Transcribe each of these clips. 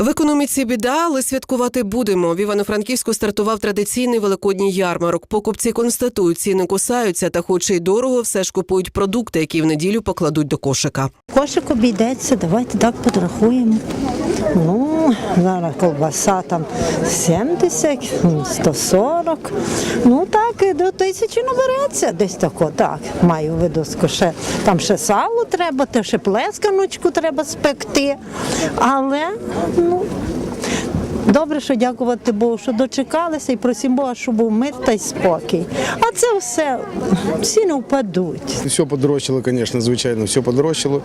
В економіці біда, але святкувати будемо. В Івано-Франківську стартував традиційний великодній ярмарок. Покупці констатують, ціни кусаються, та хоч і дорого, все ж купують продукти, які в неділю покладуть до кошика. Кошик обійдеться, давайте так подрахуємо. Зараз колбаса там 70, 140. Ну так, до тисячі набереться десь тако. Так, маю видоску ще. Там ще сало треба, ще плесканочку треба спекти. Але, ну. Добре, що дякувати Богу, що дочекалися і просимо Бога, щоб був мир та й спокій. А це все ціни впадуть. Все подорожчало, звісно, звичайно, все подорожчало,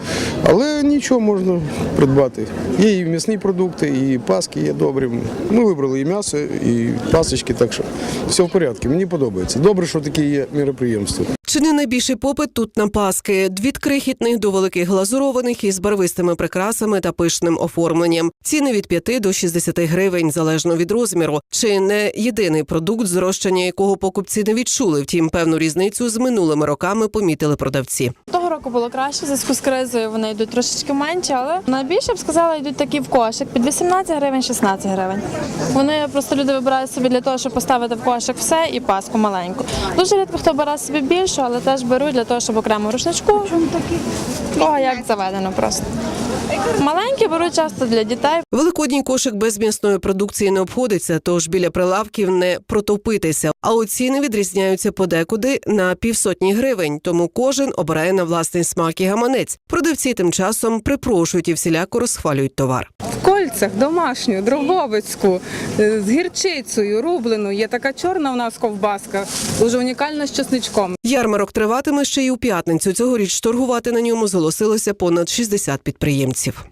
але нічого можна придбати. Є і м'ясні продукти, і паски є добрі. Ми вибрали і м'ясо, і пасочки, так що все в порядку. Мені подобається. Добре, що такі є міроприємства. Чи не найбільший попит тут на паски? Від крихітних до великих глазурованих із барвистими прикрасами та пишним оформленням. Ціни від 5 до 60 гривень залежно від розміру. Чи не єдиний продукт, зрощення якого покупці не відчули? Втім, певну різницю з минулими роками помітили продавці. Того року було краще, в зв'язку з кризою вони йдуть трошечки менше, але найбільше б сказала, йдуть такі в кошик під 18 гривень, 16 гривень. Вони просто люди вибирають собі для того, щоб поставити в кошик все і паску маленьку. Дуже рідко хто бере собі більшу, але теж беруть для того, щоб окремо в рушничку. О, як заведено просто. Маленькі беруть часто для дітей. Великодній кошик без м'ясної продукції не обходиться, тож біля прилавків не протопитися. А оціни відрізняються подекуди на півсотні гривень, тому кожен обирає на власний смак і гаманець. Продавці тим часом припрошують і всіляко розхвалюють товар. Кольцях домашню, дроговицьку, е, з гірчицею, рублену. Є така чорна у нас ковбаска, дуже унікальна з чесничком. Ярмарок триватиме ще й у п'ятницю. Цьогоріч торгувати на ньому зголосилося понад 60 підприємців.